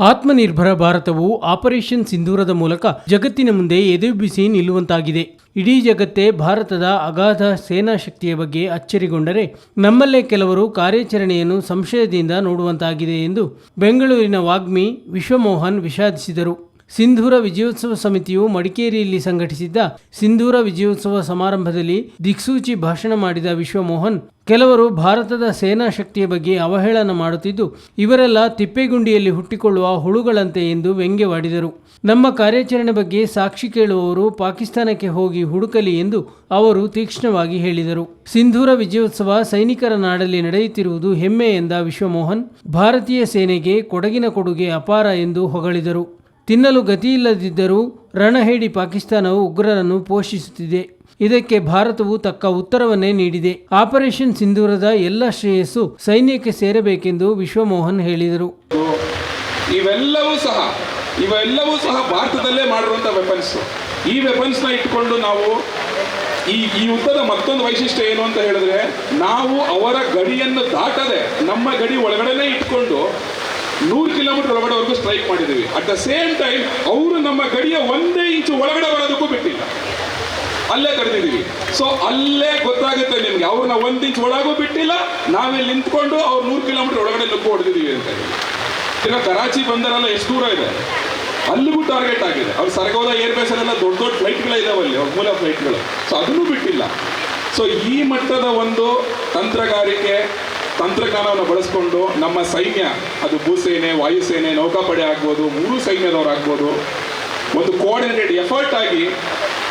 ಆತ್ಮನಿರ್ಭರ ಭಾರತವು ಆಪರೇಷನ್ ಸಿಂಧೂರದ ಮೂಲಕ ಜಗತ್ತಿನ ಮುಂದೆ ಎದುಬಿಸಿ ನಿಲ್ಲುವಂತಾಗಿದೆ. ಇಡೀ ಜಗತ್ತೇ ಭಾರತದ ಅಗಾಧ ಸೇನಾ ಶಕ್ತಿಯ ಬಗ್ಗೆ ಅಚ್ಚರಿಗೊಂಡರೆ ನಮ್ಮಲ್ಲೇ ಕೆಲವರು ಕಾರ್ಯಾಚರಣೆಯನ್ನು ಸಂಶಯದಿಂದ ನೋಡುವಂತಾಗಿದೆ ಎಂದು ಬೆಂಗಳೂರಿನ ವಾಗ್ಮಿ ವಿಶ್ವಮೋಹನ್ ವಿಷಾದಿಸಿದರು. ಸಿಂಧೂರ ವಿಜಯೋತ್ಸವ ಸಮಿತಿಯು ಮಡಿಕೇರಿಯಲ್ಲಿ ಸಂಘಟಿಸಿದ್ದ ಸಿಂಧೂರ ವಿಜಯೋತ್ಸವ ಸಮಾರಂಭದಲ್ಲಿ ದಿಕ್ಸೂಚಿ ಭಾಷಣ ಮಾಡಿದ ವಿಶ್ವಮೋಹನ್, ಕೆಲವರು ಭಾರತದ ಸೇನಾ ಶಕ್ತಿಯ ಬಗ್ಗೆ ಅವಹೇಳನ ಮಾಡುತ್ತಿದ್ದು, ಇವರೆಲ್ಲ ತಿಪ್ಪೇಗುಂಡಿಯಲ್ಲಿ ಹುಟ್ಟಿಕೊಳ್ಳುವ ಹುಳುಗಳಂತೆ ಎಂದು ವ್ಯಂಗ್ಯವಾಡಿದರು. ನಮ್ಮ ಕಾರ್ಯಾಚರಣೆ ಬಗ್ಗೆ ಸಾಕ್ಷಿ ಕೇಳುವವರು ಪಾಕಿಸ್ತಾನಕ್ಕೆ ಹೋಗಿ ಹುಡುಕಲಿ ಎಂದು ಅವರು ತೀಕ್ಷ್ಣವಾಗಿ ಹೇಳಿದರು. ಸಿಂಧೂರ ವಿಜಯೋತ್ಸವ ಸೈನಿಕರ ನಾಡಲ್ಲಿ ನಡೆಯುತ್ತಿರುವುದು ಹೆಮ್ಮೆ ಎಂದ ವಿಶ್ವಮೋಹನ್, ಭಾರತೀಯ ಸೇನೆಗೆ ಕೊಡಗಿನ ಕೊಡುಗೆ ಅಪಾರ ಎಂದು ಹೊಗಳಿದರು. ತಿನ್ನಲು ಗತಿಯಿಲ್ಲದಿದ್ದರೂ ರಣಹೇಡಿ ಪಾಕಿಸ್ತಾನವು ಉಗ್ರರನ್ನು ಪೋಷಿಸುತ್ತಿದೆ. ಇದಕ್ಕೆ ಭಾರತವು ತಕ್ಕ ಉತ್ತರವನ್ನೇ ನೀಡಿದೆ. ಆಪರೇಷನ್ ಸಿಂಧೂರದ ಎಲ್ಲ ಶ್ರೇಯಸ್ಸು ಸೈನ್ಯಕ್ಕೆ ಸೇರಬೇಕೆಂದು ವಿಶ್ವಮೋಹನ್ ಹೇಳಿದರು. ಇವೆಲ್ಲವೂ ಸಹ ಇವೆಲ್ಲವೂ ಸಹ ಭಾರತದಲ್ಲೇ ಮಾಡಿರುವಂಥ ವೆಪನ್ಸ್ ಈ ವೆಪನ್ಸ್ನ ಇಟ್ಕೊಂಡು ನಾವು ಈ ಈ ಯುದ್ಧದ ಮತ್ತೊಂದು ವೈಶಿಷ್ಟ್ಯ ಏನು ಅಂತ ಹೇಳಿದ್ರೆ, ನಾವು ಅವರ ಗಡಿಯನ್ನು ದಾಟದೆ, ನಮ್ಮ ಗಡಿ ಒಳಗಡೆನೆ ಇಟ್ಕೊಂಡು ನೂರು ಕಿಲೋಮೀಟರ್ ಒಳಗಡೆವರೆಗೂ ಸ್ಟ್ರೈಕ್ ಮಾಡಿದ್ದೀವಿ. ಅಟ್ ದ ಸೇಮ್ ಟೈಮ್ ಅವರು ನಮ್ಮ ಗಡಿಯ ಒಂದೇ ಇಂಚು ಒಳಗಡೆ ಬರೋದಕ್ಕೂ ಬಿಟ್ಟಿಲ್ಲ. ಅಲ್ಲೇ ಕರೆದಿದ್ದೀವಿ. ಸೊ ಅಲ್ಲೇ ಗೊತ್ತಾಗುತ್ತೆ ನಿಮ್ಗೆ. ಅವ್ರನ್ನ ಒಂದ್ ಇಂಚ್ ಒಳಗೂ ಬಿಟ್ಟಿಲ್ಲ. ನಾವೇ ನಿಂತ್ಕೊಂಡು ಅವ್ರು ನೂರು ಕಿಲೋಮೀಟರ್ ಒಳಗಡೆ ನುಗ್ಗು ಹೊಡೆದಿದ್ದೀವಿ ಅಂತ ಈಗ ಕರಾಚಿ ಬಂದರೆಲ್ಲ ಎಷ್ಟು ದೂರ ಇದೆ? ಅಲ್ಲಿಗೂ ಟಾರ್ಗೆಟ್ ಆಗಿದೆ. ಅವ್ರು ಸರ್ಗೋದ ಏರ್ ಬೇಸಲ್ಲೆಲ್ಲ ದೊಡ್ಡ ದೊಡ್ಡ ಫ್ಲೈಟ್ಗಳೇ ಇದಾವೆ ಅಲ್ಲಿ ಅವ್ರ ಮೂಲ ಫ್ಲೈಟ್ಗಳು ಸೊ ಅದನ್ನು ಬಿಟ್ಟಿಲ್ಲ. ಸೊ ಈ ಮಟ್ಟದ ಒಂದು ತಂತ್ರಗಾರಿಕೆ ತಂತ್ರಜ್ಞಾನವನ್ನು ಬಳಸ್ಕೊಂಡು ನಮ್ಮ ಸೈನ್ಯ, ಅದು ಭೂಸೇನೆ, ವಾಯುಸೇನೆ, ನೌಕಾಪಡೆ ಆಗ್ಬೋದು, ಮೂರು ಸೈನ್ಯದವರಾಗ್ಬೋದು ಒಂದು ಕೋಆರ್ಡಿನೇಟೆಡ್ ಎಫರ್ಟ್ ಆಗಿ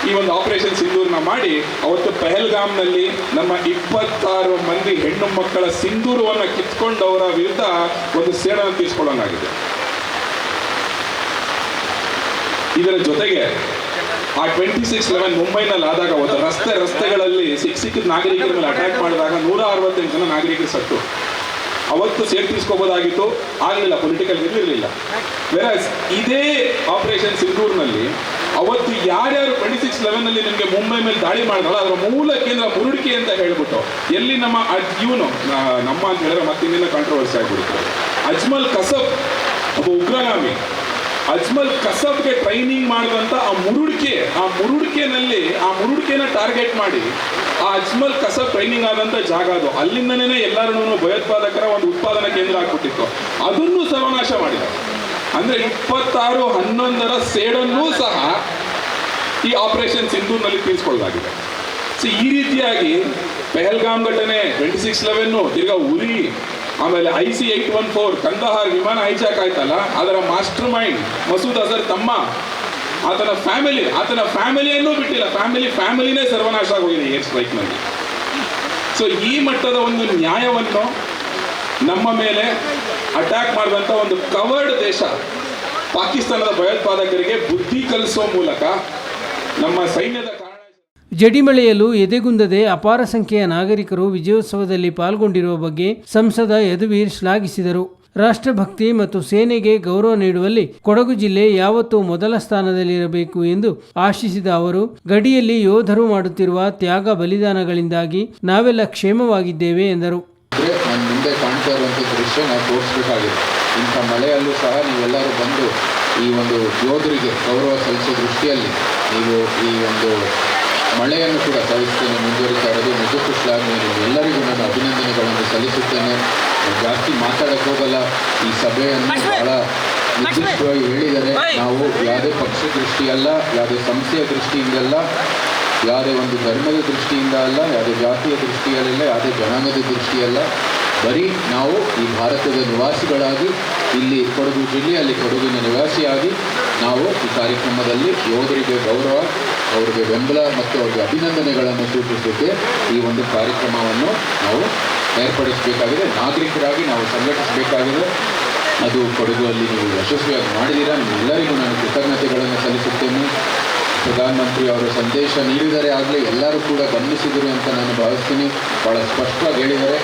ಈ ಒಂದು ಆಪರೇಷನ್ ಸಿಂಧೂರ್ನ ಮಾಡಿ, ಅವತ್ತು ಪೆಹಲ್ಗಾಮ್ನಲ್ಲಿ ನಮ್ಮ ಇಪ್ಪತ್ತಾರು ಮಂದಿ ಹೆಣ್ಣು ಮಕ್ಕಳ ಸಿಂಧೂರವನ್ನು ಕಿತ್ಕೊಂಡವರ ವಿರುದ್ಧ ಒಂದು ಸೇಡನ್ನು ತೀರ್ಸ್ಕೊಳ್ಳೋಂಗಾಗಿದೆ. ಇದರ ಜೊತೆಗೆ ಆ ಟ್ವೆಂಟಿ ಸಿಕ್ಸ್ ಲೆವೆನ್ ಮುಂಬೈನಲ್ಲಿ ಆದಾಗ ಒಂದು ರಸ್ತೆ ರಸ್ತೆಗಳಲ್ಲಿ ಸಿಕ್ಕ ಸಿಕ್ಕಿದ ನಾಗರಿಕರ ಮೇಲೆ ಅಟ್ಯಾಕ್ ಮಾಡಿದಾಗ ನೂರ ಅರವತ್ತೆಂಟು ಜನ ನಾಗರಿಕರು ಸತ್ತು. ಅವತ್ತು ತೀರ್ಸ್ಕೋಬೋದಾಗಿತ್ತು ಆಗಲಿಲ್ಲ ಪೊಲಿಟಿಕಲ್ ಇರಲಿಲ್ಲ ವೆರಸ್ ಇದೇ ಆಪರೇಷನ್ ಸಿಂಧೂರ್ನಲ್ಲಿ, ಅವತ್ತು ಯಾರ್ಯಾರು ಟ್ವೆಂಟಿ ಸಿಕ್ಸ್ ಲೆವೆನಲ್ಲಿ ನಿಮಗೆ ಮುಂಬೈ ಮೇಲೆ ದಾಳಿ ಮಾಡಿದ್ರಲ್ಲ, ಅದರ ಮೂಲ ಕೇಂದ್ರ ಮುರುಡಿಕೆ ಅಂತ ಹೇಳ್ಬಿಟ್ಟು, ಎಲ್ಲಿ ನಮ್ಮ ಇವನು ನಮ್ಮ ಅಂತ ಹೇಳಿದ್ರೆ ಮತ್ತೆ ಇನ್ನೇನೋ ಕಾಂಟ್ರವರ್ಸಿ ಆಗಿಬಿಡುತ್ತೆ. ಅಜ್ಮಲ್ ಕಸಬ್, ಒಬ್ಬ ಉಗ್ರಗಾಮಿ ಅಜ್ಮಲ್ ಕಸಬ್ಗೆ ಟ್ರೈನಿಂಗ್ ಮಾಡಿದಂತ ಆ ಮುರುಡಿಕೆ, ಆ ಮುರುಡಿಕೆನಲ್ಲಿ, ಆ ಮುರುಡಿಕೆನ ಟಾರ್ಗೆಟ್ ಮಾಡಿ ಆ ಅಜ್ಮಲ್ ಕಸಬ್ ಟ್ರೈನಿಂಗ್ ಆದಂತ ಜಾಗ ಅದು. ಅಲ್ಲಿಂದನೇ ಎಲ್ಲರೂ ಭಯೋತ್ಪಾದಕರ ಒಂದು ಉತ್ಪಾದನಾ ಕೇಂದ್ರ ಆಗ್ಬಿಟ್ಟಿತ್ತು. ಅದನ್ನು ಸರ್ವನಾಶ ಮಾಡಿದ. ಅಂದ್ರೆ ಇಪ್ಪತ್ತಾರು, ಹನ್ನೊಂದರ ಸೇಡನ್ನೂ ಸಹ ಈ ಆಪರೇಷನ್ ಸಿಂಧೂರ್ನಲ್ಲಿ ತೀರಿಸ್ಕೊಳ್ಳಲಾಗಿದೆ. ಸೊ ಈ ರೀತಿಯಾಗಿ ಪೆಹಲ್ಗಾಮ್ ಘಟನೆ ಟ್ವೆಂಟಿ ಸಿಕ್ಸ್ ಲೆವೆನ್ನು ತಿರ್ಗಾ ಉರಿ ಆಮೇಲೆ I C eight one four, Kandahar ವಿಮಾನ ಹೈಜಾಕ್ ಆಯ್ತಲ್ಲ, ಅದರ ಮಾಸ್ಟರ್ ಮೈಂಡ್ ಮಸೂದ್ ಅಜರ್ ತಮ್ಮ, ಆತನ ಫ್ಯಾಮಿಲಿ, ಆತನ ಫ್ಯಾಮಿಲಿಯನ್ನು ಬಿಟ್ಟಿಲ್ಲ, ಫ್ಯಾಮಿಲಿ ಫ್ಯಾಮಿಲಿನೇ ಸರ್ವನಾಶ ಆಗೋಗಿದೆ ಏರ್ ಸ್ಟ್ರೈಕ್ನಲ್ಲಿ ಸೊ ಈ ಮಟ್ಟದ ಒಂದು ನ್ಯಾಯವನ್ನು ನಮ್ಮ ಮೇಲೆ ಅಟ್ಯಾಕ್ ಮಾಡಿದಂಥ ಒಂದು ಕವರ್ಡ್ ದೇಶ, ಪಾಕಿಸ್ತಾನದ ಭಯೋತ್ಪಾದಕರಿಗೆ ಬುದ್ಧಿ ಕಲಿಸೋ ಮೂಲಕ ನಮ್ಮ ಸೈನ್ಯದ ಜಡಿಮಳೆಯಲು ಎದೆಗುಂದದೆ ಅಪಾರ ಸಂಖ್ಯೆಯ ನಾಗರಿಕರು ವಿಜಯೋತ್ಸವದಲ್ಲಿ ಪಾಲ್ಗೊಂಡಿರುವ ಬಗ್ಗೆ ಸಂಸದ ಯದುವೀರ್ ಶ್ಲಾಘಿಸಿದರು. ರಾಷ್ಟ್ರಭಕ್ತಿ ಮತ್ತು ಸೇನೆಗೆ ಗೌರವ ನೀಡುವಲ್ಲಿ ಕೊಡಗು ಜಿಲ್ಲೆ ಯಾವತ್ತೂ ಮೊದಲ ಸ್ಥಾನದಲ್ಲಿರಬೇಕು ಎಂದು ಆಶಿಸಿದ ಅವರು, ಗಡಿಯಲ್ಲಿ ಯೋಧರು ಮಾಡುತ್ತಿರುವ ತ್ಯಾಗ ಬಲಿದಾನಗಳಿಂದಾಗಿ ನಾವೆಲ್ಲ ಕ್ಷೇಮವಾಗಿದ್ದೇವೆ ಎಂದರು. ಇಂಥ ಮಳೆಯಲ್ಲೂ ಸಹ ನೀವೆಲ್ಲರೂ ಬಂದು ಈ ಒಂದು ಯೋಧರಿಗೆ ಗೌರವ ಸಲ್ಲಿಸೋ ದೃಷ್ಟಿಯಲ್ಲಿ ನೀವು ಈ ಒಂದು ಮಳೆಯನ್ನು ಕೂಡ ಸಹಿಸುತ್ತೇನೆ ಮುಂದುವರಿತಾ ಇರೋದು. ನಿಜಕ್ಕೂ ಶ್ಲಾಘನೀಯ ಎಲ್ಲರಿಗೂ ನಾನು ಅಭಿನಂದನೆಗಳನ್ನು ಸಲ್ಲಿಸುತ್ತೇನೆ. ಜಾಸ್ತಿ ಮಾತಾಡಕ್ಕೆ ಹೋಗಲ್ಲ. ಈ ಸಭೆಯನ್ನು ಬಹಳ ನಿರ್ದಿಷ್ಟವಾಗಿ ಹೇಳಿದರೆ ನಾವು ಯಾವುದೇ ಪಕ್ಷ ದೃಷ್ಟಿಯಲ್ಲ ಯಾವುದೇ ಸಂಸ್ಥೆಯ ದೃಷ್ಟಿಯಿಂದಲ್ಲ ಯಾವುದೇ ಒಂದು ಧರ್ಮದ ದೃಷ್ಟಿಯಿಂದ ಅಲ್ಲ ಯಾವುದೇ ಜಾತಿಯ ದೃಷ್ಟಿಯಲ್ಲಿಲ್ಲ ಯಾವುದೇ ಜನಾಂಗದ ದೃಷ್ಟಿಯಲ್ಲ. ಬರೀ ನಾವು ಈ ಭಾರತದ ನಿವಾಸಿಗಳಾಗಿ ಇಲ್ಲಿ ಕೊಡಗು ಜಿಲ್ಲೆಯಲ್ಲಿ ಕೊಡಗಿನ ನಿವಾಸಿಯಾಗಿ ನಾವು ಈ ಕಾರ್ಯಕ್ರಮದಲ್ಲಿ ಯೋಧರಿಗೆ ಗೌರವ ಅವರಿಗೆ ಬೆಂಬಲ ಮತ್ತು ಅವರಿಗೆ ಅಭಿನಂದನೆಗಳನ್ನು ಸೂಚಿಸಲಿಕ್ಕೆ ಈ ಒಂದು ಕಾರ್ಯಕ್ರಮವನ್ನು ನಾವು ಏರ್ಪಡಿಸಬೇಕಾಗಿದೆ. ನಾಗರಿಕರಾಗಿ ನಾವು ಸಂಘಟಿಸಬೇಕಾಗಿದೆ. ಅದು ಕೊಡಗುವಲ್ಲಿ ನೀವು ಯಶಸ್ವಿಯಾಗಿ ಮಾಡಿದ್ದೀರಾ? ನಿಮ್ಮೆಲ್ಲರಿಗೂ ನಾನು ಕೃತಜ್ಞತೆಗಳನ್ನು ಸಲ್ಲಿಸುತ್ತೇನೆ. ಪ್ರಧಾನಮಂತ್ರಿ ಅವರ ಸಂದೇಶ ನೀಡಿದರೆ ಆಗಲಿ ಎಲ್ಲರೂ ಕೂಡ ಗಮನಿಸಿದರು ಅಂತ ನಾನು ಭಾವಿಸ್ತೀನಿ. ಭಾಳ ಸ್ಪಷ್ಟವಾಗಿ ಹೇಳಿದ್ದಾರೆ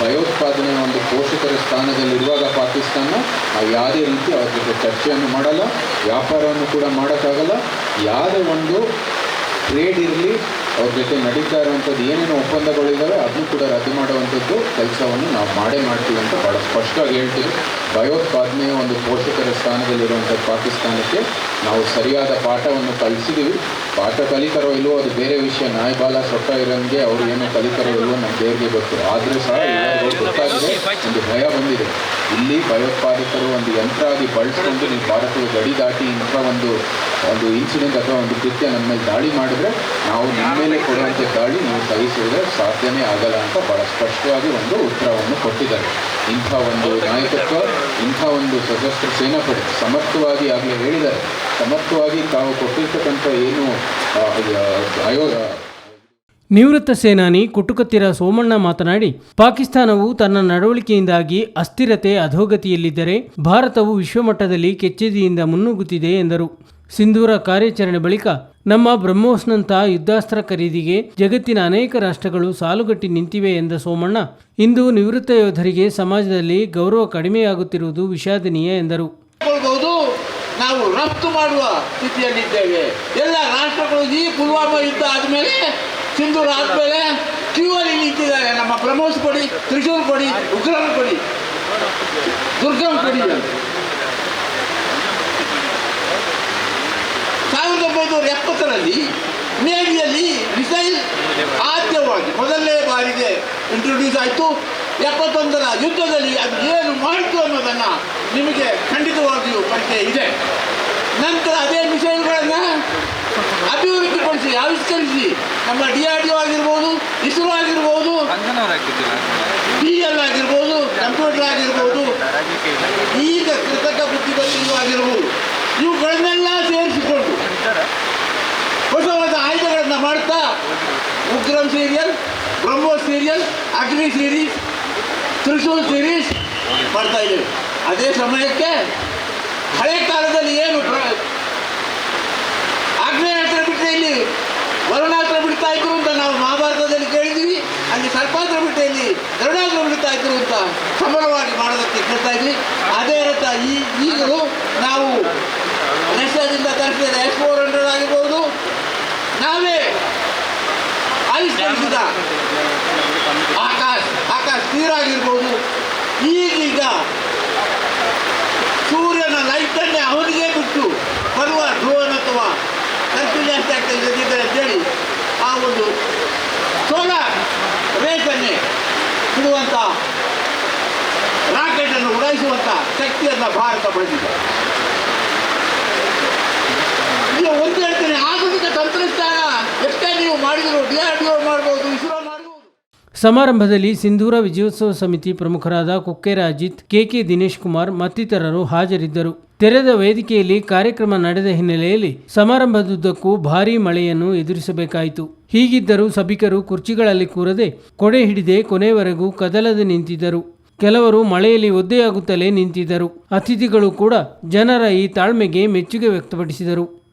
ಭಯೋತ್ಪಾದನೆ ಒಂದು ಪೋಷಕರ ಸ್ಥಾನದಲ್ಲಿರುವಾಗ ಪಾಕಿಸ್ತಾನ ಯಾವುದೇ ರೀತಿ ಅವ್ರ ಜೊತೆ ಚರ್ಚೆಯನ್ನು ಮಾಡಲ್ಲ, ವ್ಯಾಪಾರವನ್ನು ಕೂಡ ಮಾಡೋಕ್ಕಾಗಲ್ಲ. ಯಾವುದೇ ಒಂದು ಟ್ರೇಡ್ ಇರಲಿ, ಅವ್ರ ಜೊತೆ ನಡೀತಾ ಇರುವಂಥದ್ದು ಏನೇನು ಒಪ್ಪಂದಗಳಿದ್ದಾವೆ ಅದನ್ನು ಕೂಡ ರದ್ದು ಮಾಡುವಂಥದ್ದು ಕೆಲಸವನ್ನು ನಾವು ಮಾಡೇ ಮಾಡ್ತೀವಿ ಅಂತ ಭಾಳ ಸ್ಪಷ್ಟವಾಗಿ ಹೇಳ್ತೀವಿ ಭಯೋತ್ಪಾದನೆಯ ಒಂದು ಪೋಷಕರ ಸ್ಥಾನದಲ್ಲಿರುವಂಥ ಪಾಕಿಸ್ತಾನಕ್ಕೆ ನಾವು ಸರಿಯಾದ ಪಾಠವನ್ನು ಕಲಿಸಿದ್ದೀವಿ ಪಾಠ ಕಲಿತಾರೋ ಇಲ್ವೋ ಅದು ಬೇರೆ ವಿಷಯ ನಾಯಿಬಾಲ ಸೊಟ್ಟ ಇರೋಂಗೆ ಅವ್ರು ಏನೋ ಕಲಿತಾರೋ ಇಲ್ವೋ ನಮ್ಮ ದೇವರಿಗೆ ಗೊತ್ತು ಆದರೂ ಸಹ ಗೊತ್ತಾಗಿದೆ ಒಂದು ಭಯ ಬಂದಿದೆ ಇಲ್ಲಿ ಭಯೋತ್ಪಾದಕರು ಒಂದು ಯಂತ್ರ ಆಗಿ ಬಳಸ್ಕೊಂಡು ನೀವು ಭಾರತದ ಗಡಿ ದಾಟಿ ಇಂಥ ಒಂದು ಒಂದು ಇನ್ಸಿಡೆಂಟ್ ಅಥವಾ ಒಂದು ಕೃತ್ಯ ನಮ್ಮ ಮೇಲೆ ದಾಳಿ ಮಾಡಿದ್ರೆ ನಾವು ನಿಮ್ಮ ಮೇಲೆ ಕೊಡುವಂಥ ದಾಳಿ ನೀವು ಸಹಿಸುವುದೇ ಸಾಧ್ಯನೇ ಆಗಲ್ಲ ಅಂತ ಬಹಳ ಸ್ಪಷ್ಟವಾಗಿ ಒಂದು ಉತ್ತರವನ್ನು ಕೊಟ್ಟಿದ್ದಾರೆ ಇಂಥ ಒಂದು ನಾಯಕತ್ವ ಇಂಥ ಒಂದು ಸಶಸ್ತ್ರ ಸೇನಾಪಡೆ ಸಮರ್ಥವಾಗಿ ಆಗಲೇ ಹೇಳಿದ್ದಾರೆ ಸಮರ್ಥವಾಗಿ ತಾವು ಕೊಟ್ಟಿರ್ತಕ್ಕಂಥ ಏನು ಆಯೋಗ ನಿವೃತ್ತ ಸೇನಾನಿ ಕುಟುಕತ್ತಿರ ಸೋಮಣ್ಣ ಮಾತನಾಡಿ ಪಾಕಿಸ್ತಾನವು ತನ್ನ ನಡವಳಿಕೆಯಿಂದಾಗಿ ಅಸ್ಥಿರತೆ ಅಧೋಗತಿಯಲ್ಲಿದ್ದರೆ ಭಾರತವು ವಿಶ್ವಮಟ್ಟದಲ್ಲಿ ಕೆಚ್ಚೆದೆಯಿಂದ ಮುನ್ನುಗ್ಗುತ್ತಿದೆ ಎಂದರು. ಸಿಂಧೂರ ಕಾರ್ಯಾಚರಣೆ ಬಳಿಕ ನಮ್ಮ ಬ್ರಹ್ಮೋಸ್ನಂಥ ಯುದ್ಧಾಸ್ತ್ರ ಖರೀದಿಗೆ ಜಗತ್ತಿನ ಅನೇಕ ರಾಷ್ಟ್ರಗಳು ಸಾಲುಗಟ್ಟಿ ನಿಂತಿವೆ ಎಂದ ಸೋಮಣ್ಣ ಇಂದು ನಿವೃತ್ತ ಯೋಧರಿಗೆ ಸಮಾಜದಲ್ಲಿ ಗೌರವ ಕಡಿಮೆಯಾಗುತ್ತಿರುವುದು ವಿಷಾದನೀಯ ಎಂದರು. ನಾವು ರಫ್ತು ಮಾಡುವ ಸ್ಥಿತಿಯಲ್ಲಿದ್ದೇವೆ ಎಲ್ಲ ರಾಷ್ಟ್ರಗಳು ಈ ಪುಲ್ವಾಮಾ ಯುದ್ಧ ಆದಮೇಲೆ, ಸಿಂಧೂರ್ ಆದಮೇಲೆ ಕ್ಯೂ ಅಲ್ಲಿ ನಿಂತಿದ್ದಾರೆ. ನಮ್ಮ ಬ್ರಹ್ಮೋಸ್ ಕೊಡಿ ತ್ರಿಶೂರ್ ಕೊಡಿ ಉಗ್ರಂ ಕೊಡಿ, ದುರ್ಗಂ ಕೊಡಿ ಸಾವಿರದ ಒಂಬೈನೂರ ಎಪ್ಪತ್ತರಲ್ಲಿ ನೇವಿಯಲ್ಲಿ ಮಿಸೈಲ್ ಆದ್ಯವಾಗಿ ಮೊದಲನೇ ಬಾರಿಗೆ ಇಂಟ್ರೊಡ್ಯೂಸ್ ಆಯಿತು. ಎಪ್ಪತ್ತೊಂದರ ಯುದ್ಧದಲ್ಲಿ ಅದು ಏನು ಮಾಡಿತು ಅನ್ನೋದನ್ನು ನಿಮಗೆ ಖಂಡಿತವಾಗಿಯೂ ಪರಿಚಯ ಇದೆ. ನಂತರ ಅದೇ ಮಿಷನ್ಗಳನ್ನು ಅಭಿವೃದ್ಧಿಪಡಿಸಿ ಆವಿಷ್ಕರಿಸಿ ನಮ್ಮ ಡಿ ಆರ್ ಡಿ ಆಗಿರ್ಬೋದು ಇಸ್ರೋ ಆಗಿರ್ಬೋದು ಡಿ ಎಲ್ ಆಗಿರ್ಬೋದು ಕಂಪ್ಯೂಟರ್ ಆಗಿರ್ಬೋದು ಈಗ ಕೃತಕ ಬುದ್ಧಿಮತ್ತೆಯೂ ಆಗಿರ್ಬೋದು ಇವುಗಳನ್ನೆಲ್ಲ ಸೇರಿಸಿಕೊಂಡು ಹೊಸ ಹೊಸ ಆಯುಧಗಳನ್ನು ಮಾಡ್ತಾ Ugram serial Brahmo serial Agni series Trishul series ಮಾಡ್ತಾ ಇದ್ದೇವೆ. ಅದೇ ಸಮಯಕ್ಕೆ ಹಳೆ ಕಾಲದಲ್ಲಿ ಏನು ಪ್ರ- ಆಗ್ನೇಯಾಸ್ತ್ರ ಬಿಟ್ಟರೆ ಇಲ್ಲಿ ವರುಣಾತ್ರ ಬಿಡ್ತಾ ಇದ್ರು ಅಂತ ನಾವು ಮಹಾಭಾರತದಲ್ಲಿ ಕೇಳಿದ್ವಿ. ಅಲ್ಲಿ ಸರ್ಪಾತ್ರ ಬಿಟ್ಟರೆ ಇಲ್ಲಿ ಗರುಡಾಸ್ತ್ರ ಬಿಡ್ತಾ ಇದ್ರು ಅಂತ ಸಮರವಾಗಿ ಮಾಡೋದಕ್ಕೆ ಕೇಳ್ತಾ ಇದ್ವಿ. ಅದೇ ರಥ ಈ ಈಗಲೂ ನಾವು ರಷ್ಯಾದಿಂದ ತರಿಸಿದ ಎಸ್ ಫೋರ್ ಹಂಡ್ರೆಡ್ ಆಗಿರ್ಬೋದು. ನಾವೇ ಆವಿಷ್ಕರಿಸಿದ ಆಕಾಶ್ ಆಕಾಶ್ ತೀರಾಗಿರ್ಬೋದು. ಈಗೀಗ ಲೈಟನ್ನೇ ಅವನಿಗೆ ಬಿಟ್ಟು ಬರುವ ಡ್ರೋನ್ ಅಥವಾ ಜಾಸ್ತಿ ಆಗ್ತಾ ಇಲ್ಲದಿದ್ದರೆ ಅಂತೇಳಿ ಆ ಒಂದು ಸೋಲಾರ್ ರೇಸನ್ನೇ ಬಿಡುವಂಥ ರಾಕೆಟನ್ನು ಉಡಾಯಿಸುವಂಥ ಶಕ್ತಿಯನ್ನು ಭಾರತ ಪಡೆದಿದೆ ಈಗ ಒಂದು ಹೇಳ್ತೇನೆ ಆಧುನಿಕ ತಂತ್ರಜ್ಞಾನ ಎಷ್ಟೇ ನೀವು ಮಾಡಿದ್ರು ಡಿ ಆರ್ ಡಿ ಒ ಮಾಡ್ಬೋದು ಇಸ್ರೋ ಮಾಡ್ಬೋದು ಸಮಾರಂಭದಲ್ಲಿ ಸಿಂಧೂರ ವಿಜಯೋತ್ಸವ ಸಮಿತಿ ಪ್ರಮುಖರಾದ ಕುಕ್ಕೆ ಅಜಿತ್, ಕೆಕೆ ದಿನೇಶ್ ಕುಮಾರ್ ಮತ್ತಿತರರು ಹಾಜರಿದ್ದರು. ತೆರೆದ ವೇದಿಕೆಯಲ್ಲಿ ಕಾರ್ಯಕ್ರಮ ನಡೆದ ಹಿನ್ನೆಲೆಯಲ್ಲಿ ಸಮಾರಂಭದುದ್ದಕ್ಕೂ ಭಾರೀ ಮಳೆಯನ್ನು ಎದುರಿಸಬೇಕಾಯಿತು. ಹೀಗಿದ್ದರೂ ಸಭಿಕರು ಕುರ್ಚಿಗಳಲ್ಲಿ ಕೂರದೆ ಕೊಡೆ ಹಿಡಿದೆ ಕೊನೆವರೆಗೂ ಕದಲದೆ ನಿಂತಿದ್ದರು. ಕೆಲವರು ಮಳೆಯಲ್ಲಿ ಒದ್ದೆಯಾಗುತ್ತಲೇ ನಿಂತಿದ್ದರು. ಅತಿಥಿಗಳು ಕೂಡ ಜನರ ಈ ತಾಳ್ಮೆಗೆ ಮೆಚ್ಚುಗೆ ವ್ಯಕ್ತಪಡಿಸಿದರು.